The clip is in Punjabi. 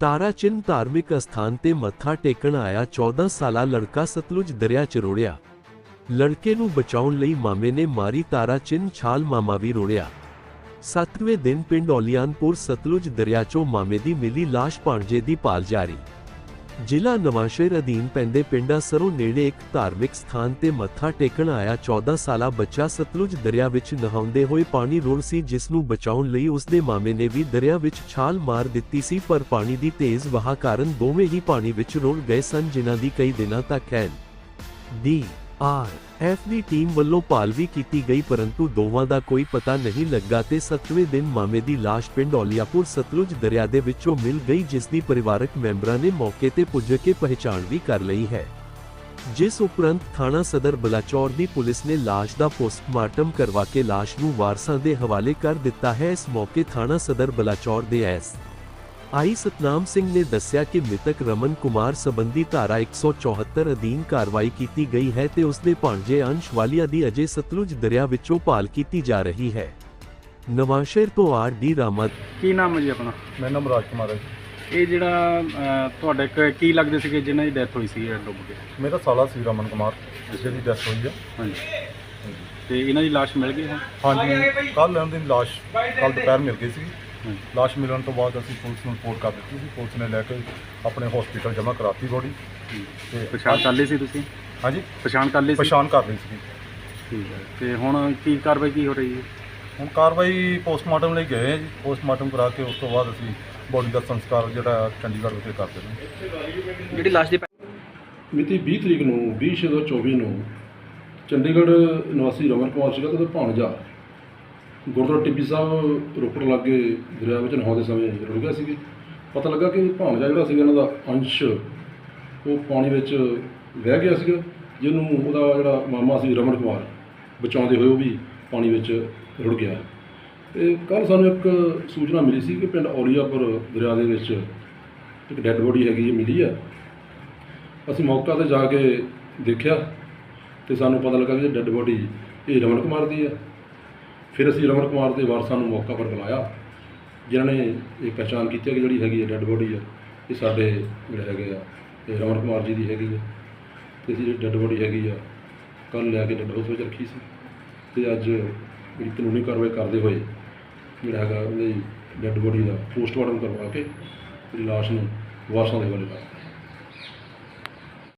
ਤਾਰਾਚਿੰਨ ਧਾਰਮਿਕ ਅਸਥਾਨ ਤੇ ਮੱਥਾ ਟੇਕਣ ਆਇਆ 14 ਸਾਲਾ ਲੜਕਾ ਸਤਲੁਜ ਦਰਿਆ ਚ ਰੋੜਿਆ। ਲੜਕੇ ਨੂੰ ਬਚਾਉਣ ਲਈ ਮਾਮੇ ਨੇ ਮਾਰੀ ਤਾਰਾ ਤਾਰਾਚਿੰਨ ਛਾਲ ਮਾਮਾ ਵੀ ਰੋੜਿਆ। ਸੱਤਵੇਂ ਦਿਨ ਪਿੰਡ ਔਲੀਆਨਪੁਰ ਸਤਲੁਜ ਦਰਿਆ ਚੋਂ ਮਾਮੇ ਦੀ ਮਿਲੀ ਲਾਸ਼ ਭਾਣਜੇ ਦੀ ਭਾਲ ਜਾਰੀ। ਜ਼ਿਲ੍ਹਾ ਨਵਾਂਸ਼ਹਿਰ ਅਧੀਨ ਪੈਂਦੇ ਪਿੰਡਾਂ ਸਰੋਂ ਨੇੜੇ ਇੱਕ ਧਾਰਮਿਕ ਸਥਾਨ ਤੇ ਮੱਥਾ ਟੇਕਣ ਆਇਆ 14 ਸਾਲਾ ਬੱਚਾ ਸਤਲੁਜ ਦਰਿਆ ਵਿੱਚ ਨਹਾਉਂਦੇ ਹੋਏ ਪਾਣੀ ਰੋੜ ਸੀ, ਜਿਸ ਨੂੰ ਬਚਾਉਣ ਲਈ ਉਸ ਦੇ ਮਾਮੇ ਨੇ ਵੀ ਦਰਿਆ ਵਿੱਚ ਛਾਲ ਮਾਰ ਦਿੱਤੀ ਸੀ, ਪਰ ਪਾਣੀ ਦੀ ਤੇਜ਼ ਵਹਾਅ ਕਾਰਨ ਦੋਵੇਂ ਹੀ ਪਾਣੀ ਵਿੱਚ ਰੁੜ ਗਏ ਸਨ, ਜਿਨ੍ਹਾਂ ਦੀ ਕਈ ਦਿਨਾਂ ਤੱਕ ਐਨ ਦੀ ਆਰ, ਐਫ ਦੀ ਟੀਮ ਵੱਲੋਂ ਭਾਲ ਵੀ ਕੀਤੀ ਗਈ ਪਰੰਤੂ ਦੋਵਾਂ ਦਾ ਕੋਈ ਪਤਾ ਨਹੀਂ ਲੱਗਾ ਤੇ 7ਵੇਂ ਦਿਨ ਮਾਮੇ ਦੀ ਲਾਸ਼ ਪਿੰਡ ਔਲੀਆਪੁਰ ਸਤਲੁਜ ਦਰਿਆ ਦੇ ਵਿੱਚੋਂ ਮਿਲ ਗਈ, ਜਿਸ ਦੀ ਪਰਿਵਾਰਕ ਮੈਂਬਰਾਂ ਨੇ ਮੌਕੇ ਤੇ ਪੁੱਜ ਕੇ ਪਹਿਚਾਣ ਵੀ ਕਰ ਲਈ ਹੈ। ਜਿਸ ਉਪਰੰਤ ਥਾਣਾ ਸਦਰ ਬਲਾਚੌਰ ਦੀ ਪੁਲਿਸ ਨੇ ਲਾਸ਼ ਦਾ ਪੋਸਟਮਾਰਟਮ ਕਰਵਾ ਕੇ ਲਾਸ਼ ਨੂੰ ਵਾਰਸਾਂ ਦੇ ਹਵਾਲੇ ਕਰ ਦਿੱਤਾ ਹੈ। ਇਸ ਮੌਕੇ ਥਾਣਾ ਸਦਰ ਬਲਾਚੌਰ ਦੇ ਐਸ ਆਈ ਸਤਨਾਮ ਸਿੰਘ ਨੇ ਦੱਸਿਆ ਕਿ ਮ੍ਰਿਤਕ ਰਮਨ ਕੁਮਾਰ ਸੰਬੰਧੀ ਧਾਰਾ 174 ਅਧੀਨ ਕਾਰਵਾਈ ਕੀਤੀ ਗਈ ਹੈ ਤੇ ਉਸ ਦੇ ਭਾਣਜੇ ਅੰਸ਼ ਵਾਲੀਆ ਦੀ ਅਜੇ ਸਤਲੁਜ ਦਰਿਆ ਵਿੱਚੋਂ ਭਾਲ ਕੀਤੀ ਜਾ ਰਹੀ ਹੈ। ਨਵਾਂਸ਼ਹਿਰ ਤੋਂ ਆਰ ਡੀ ਰਾਮਤ। ਕੀ ਨਾਮ ਹੈ ਜੀ ਆਪਣਾ? ਮੇਰਾ ਨਾਮ ਰਾਜ ਕੁਮਾਰ ਹੈ। ਇਹ ਜਿਹੜਾ ਅਹ, ਤੁਹਾਡੇ ਕ- ਕੀ ਲੱਗਦੇ ਸੀਗੇ ਜਿਨ੍ਹਾਂ ਦੀ ਡੈਥ ਹੋਈ ਸੀ ਇਹ ਡੁੱਬ ਕੇ? ਮੇਰਾ ਸਾਲਾ ਸੀ ਰਮਨ ਕੁਮਾਰ ਜਿਹਦੀ ਡੈਥ ਹੋਈ ਹੈ। ਹਾਂਜੀ। ਤੇ ਇਹਨਾਂ ਦੀ ਲਾਸ਼ ਮਿਲ ਗਈ ਹੁਣ ਹਾਂਜੀ ਕੱਲ ਇਹਨਾਂ ਦੀ ਲਾਸ਼ ਕੱਲ ਦੁਪਹਿਰ ਮਿਲ ਗਈ ਸੀ। ਲਾਸ਼ ਮਿਲਣ ਤੋਂ ਬਾਅਦ ਅਸੀਂ ਪੁਲਿਸ ਨੂੰ ਰਿਪੋਰਟ ਕਰ ਦਿੱਤੀ ਸੀ। ਪੁਲਿਸ ਨੇ ਲੈ ਕੇ ਆਪਣੇ ਹਸਪੀਟਲ ਜਮ੍ਹਾਂ ਕਰਾਤੀ ਬੋਡੀ। ਤੇ ਪਛਾਣ ਕਰ ਲਈ ਸੀ ਤੁਸੀਂ? ਹਾਂਜੀ। ਪਛਾਣ ਕਰ ਲਈ ਸੀ? ਪਛਾਣ ਕਰ ਲਈ ਸੀ। ਠੀਕ ਹੈ। ਤੇ ਹੁਣ ਕੀ ਕਾਰਵਾਈ ਕੀ ਹੋ ਰਹੀ ਹੈ? ਹੁਣ ਕਾਰਵਾਈ ਪੋਸਟਮਾਰਟਮ ਲਈ ਗਏ ਹਾਂ ਜੀ। ਪੋਸਟਮਾਰਟਮ ਕਰਾ ਕੇ ਉਸ ਤੋਂ ਬਾਅਦ ਅਸੀਂ ਬੋਡੀ ਦਾ ਸੰਸਕਾਰ ਜਿਹੜਾ ਚੰਡੀਗੜ੍ਹ ਵਿਖੇ ਕਰ ਦੇਣਾ ਜਿਹੜੀ ਲਾਸ਼ ਦੀ ਮਿਤੀ 20 ਤਰੀਕ ਨੂੰ 20/24 ਨੂੰ ਚੰਡੀਗੜ੍ਹ ਨਿਵਾਸੀ ਰਮਨ ਕੁਮਾਰ ਸੀਗਾ ਤੇ ਭਾਣਜਾ ਗੁਰਦੁਆਰਾ ਟਿੱਬੀ ਸਾਹਿਬ ਰੋਪੜ ਲਾਗੇ ਦਰਿਆ ਵਿੱਚ ਨਹਾਉਂਦੇ ਸਮੇਂ ਰੁੜ ਗਿਆ ਸੀਗੇ। ਪਤਾ ਲੱਗਾ ਕਿ ਭਾਣਜਾ ਜਿਹੜਾ ਸੀਗਾ ਇਹਨਾਂ ਦਾ ਅੰਸ਼, ਉਹ ਪਾਣੀ ਵਿੱਚ ਵਹਿ ਗਿਆ ਸੀਗਾ, ਜਿਹਨੂੰ ਉਹਦਾ ਜਿਹੜਾ ਮਾਮਾ ਸੀ ਰਮਨ ਕੁਮਾਰ, ਬਚਾਉਂਦੇ ਹੋਏ ਉਹ ਵੀ ਪਾਣੀ ਵਿੱਚ ਰੁੜ ਗਿਆ। ਤੇ ਕੱਲ ਸਾਨੂੰ ਇੱਕ ਸੂਚਨਾ ਮਿਲੀ ਸੀ ਕਿ ਪਿੰਡ ਔਲੀਆਪੁਰ ਦਰਿਆ ਦੇ ਵਿੱਚ ਇੱਕ ਡੈੱਡ ਬੋਡੀ ਹੈਗੀ ਮਿਲੀ ਆ। ਅਸੀਂ ਮੌਕਾ ਤੇ ਜਾ ਕੇ ਦੇਖਿਆ ਤੇ ਸਾਨੂੰ ਪਤਾ ਲੱਗਾ ਕਿ ਡੈੱਡ ਬੋਡੀ ਇਹ ਰਮਨ ਕੁਮਾਰ ਦੀ ਆ। ਫਿਰ ਅਸੀਂ ਰਮਨ ਕੁਮਾਰ ਦੇ ਵਾਰਸਾਂ ਨੂੰ ਮੌਕਾ ਪਰ ਬੁਲਾਇਆ, ਜਿਨ੍ਹਾਂ ਨੇ ਇਹ ਪਛਾਣ ਕੀਤੀ ਕਿ ਜਿਹੜੀ ਹੈਗੀ ਹੈ ਡੈੱਡ ਬੋਡੀ ਆ ਇਹ ਸਾਡੇ ਜਿਹੜੇ ਹੈਗੇ ਆ, ਇਹ ਰਮਨ ਕੁਮਾਰ ਜੀ ਦੀ ਹੈਗੀ ਆ ਤੇ ਅਸੀਂ ਜਿਹੜੀ ਡੈੱਡ ਬੋਡੀ ਹੈਗੀ ਆ ਕੱਲ ਲੈ ਕੇ ਡੈੱਡ ਹਾਊਸ ਵਿੱਚ ਰੱਖੀ ਸੀ। ਤੇ ਅੱਜ ਜਿਹੜੀ ਕਾਨੂੰਨੀ ਕਾਰਵਾਈ ਕਰਦੇ ਹੋਏ ਜਿਹੜਾ ਹੈਗਾ ਉਹਦੀ ਡੈੱਡ ਬੋਡੀ ਦਾ ਪੋਸਟਮਾਰਟਮ ਕਰਵਾ ਕੇ ਲਾਸ਼ ਨੂੰ ਵਾਰਸਾਂ ਦੇ ਹਵਾਲੇ ਕਰ